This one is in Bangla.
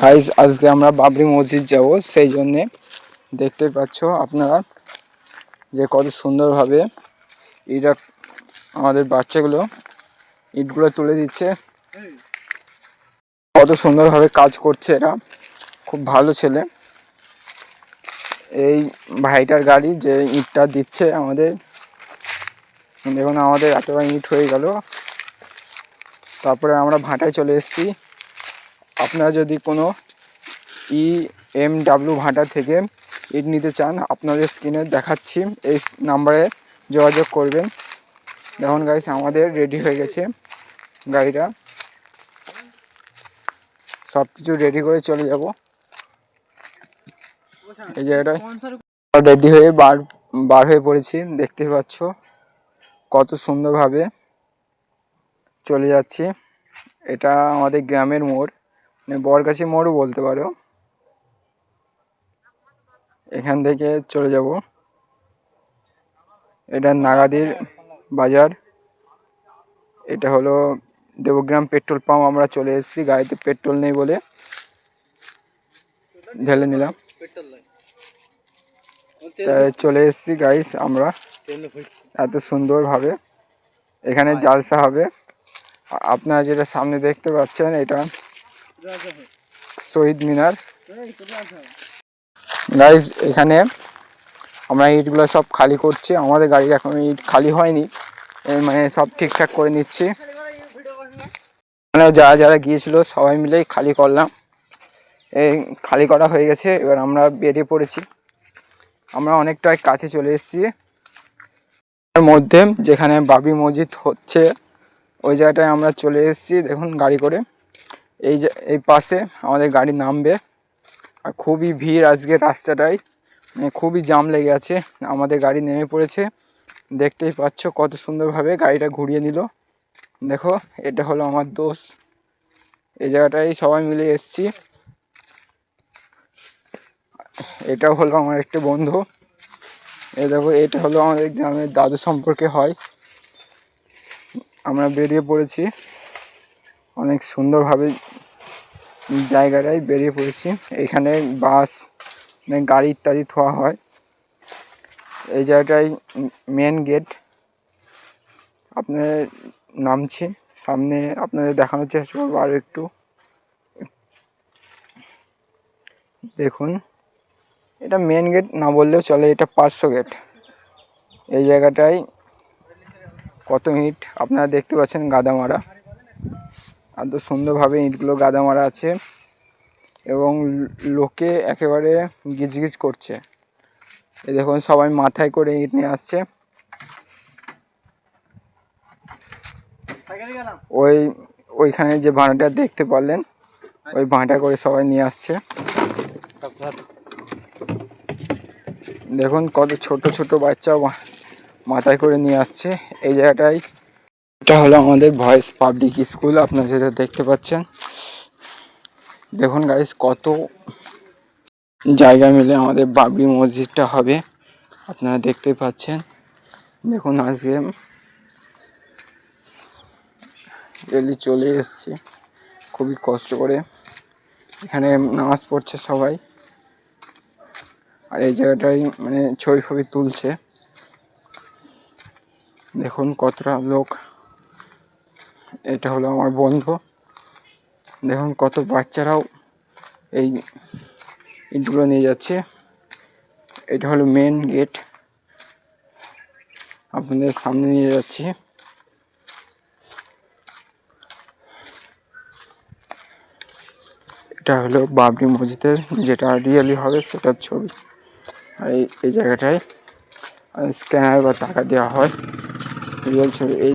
গাইজ আজকে আমরা বাবরি মসজিদ যাব, সেই জন্যে দেখতে পাচ্ছ আপনারা যে কত সুন্দরভাবে এটা আমাদের বাচ্চাগুলো ইটগুলো তুলে দিচ্ছে। কত সুন্দরভাবে কাজ করছে এরা, খুব ভালো ছেলে। এই ভাইটার গাড়ি যে ইটটা দিচ্ছে আমাদের, দেখুন আমাদের এতটা ইট হয়ে গেল। তারপরে আমরা ভাটায় চলে এসেছি। আপনারা যদি কোনো ই এম ডাব্লিউ ভাটা থেকে ইট নিতে চান, আপনাদের স্ক্রিনে দেখাচ্ছি। এই নাম্বারে যোগাযোগ করবেন। দেখুন গাইস আমাদের রেডি হয়ে গেছে গাড়িটা। সব কিছু রেডি করে চলে যাব। এই জায়গাটায় রেডি হয়ে বার বার হয়ে পড়েছি দেখতে পাচ্ছ কত সুন্দরভাবে চলে যাচ্ছি। এটা আমাদের গ্রামের মোড়। বরগাছি মোড়ও বলতে পারো। এখান থেকে চলে যাব। এটা নাগাদির বাজার। এটা হলো দেবগ্রাম পেট্রোল পাম্প। আমরা চলে এসেছি। গাড়িতে পেট্রোল নেই বলে ঢেলে নিলাম। তাই চলে এসেছি গাইস আমরা। এত সুন্দরভাবে। এখানে জালসা হবে। আপনারা যেটা সামনে দেখতে পাচ্ছেন, এটা শহীদ মিনার। গাইজ এখানে আমরা ইটগুলো সব খালি করছি। আমাদের গাড়ির এখন ইট খালি হয়নি। মানে সব ঠিকঠাক করে নিচ্ছি। মানে যারা যারা গিয়েছিল, সবাই মিলেই খালি করলাম। এই খালি করা হয়ে গেছে। এবার আমরা বেরিয়ে পড়েছি। আমরা অনেকটাই কাছে চলে এসেছি। তার মধ্যে যেখানে বাবরি মসজিদ হচ্ছে, ওই জায়গাটায় আমরা চলে এসেছি। দেখুন গাড়ি করে। এই যে, এই পাশে আমাদের গাড়ি নামবে। আর খুবই ভিড় আজকে রাস্তাটায়। মানে খুবই জাম লেগে আছে। আমাদের গাড়ি নেমে পড়েছে। দেখতেই পাচ্ছ কত সুন্দরভাবে গাড়িটা ঘুরিয়ে নিল। দেখো, এটা হলো আমার দোষ। এই জায়গাটায় সবাই মিলে এসছি। এটা হলো আমার একটা বন্ধু। এই দেখো, এটা হলো আমাদের গ্রামের দাদু সম্পর্কে হয়। আমরা বেরিয়ে পড়েছি। অনেক সুন্দরভাবে জায়গাটায় বেরিয়ে পড়েছি। এখানে বাস গাড়ি ইত্যাদি থোয়া হয়। এই জায়গাটায় মেন গেট। আপনাদের নামছি, সামনে আপনাদের দেখানোর চেষ্টা করব আরও একটু। দেখুন, এটা মেন গেট না বললেও চলে, এটা পার্শ্ব গেট। এই জায়গাটায় কত ইট আপনারা দেখতে পাচ্ছেন গাদা মারা এত সুন্দরভাবে ইটগুলো গাদা মারা আছে এবং লোকে একেবারে গিজগিজ করছে। এই দেখুন, সবাই মাথায় করে ইট নিয়ে আসছে। ওই, ওইখানে যে ভাড়াটা দেখতে পারলেন, ওই ভাঁটা করে সবাই নিয়ে আসছে। দেখুন, কত ছোট ছোট বাচ্চা মাথায় করে নিয়ে আসছে। এই জায়গাটায় এটা হলো আমাদের ভয়েস পাবলিক স্কুল, আপনারা যেটা দেখতে পাচ্ছেন। দেখুন গাইস কত জায়গা মিলে আমাদের বাবরি মসজিদটা হবে। আপনারা দেখতে পাচ্ছেন। দেখুন আজকে ডেলি চলে এসছে। খুবই কষ্ট করে এখানে নামাজ পড়ছে সবাই। আর এই জায়গাটাই মানে ছবি ফবি তুলছে। দেখুন কতটা লোক। এটা হলো আমার বন্ধু। দেখুন কত বাচ্চারাও এই ইটগুলো নিয়ে যাচ্ছে। এটা হলো মেন গেট আপনাদের সামনে নিয়ে যাচ্ছি। এটা হলো বাবরি মসজিদের, যেটা রিয়েলি হবে সেটার ছবি। আর এই এই জায়গাটায় স্ক্যানার বা টাকা দেওয়া হয়। রিয়েল ছবি। এই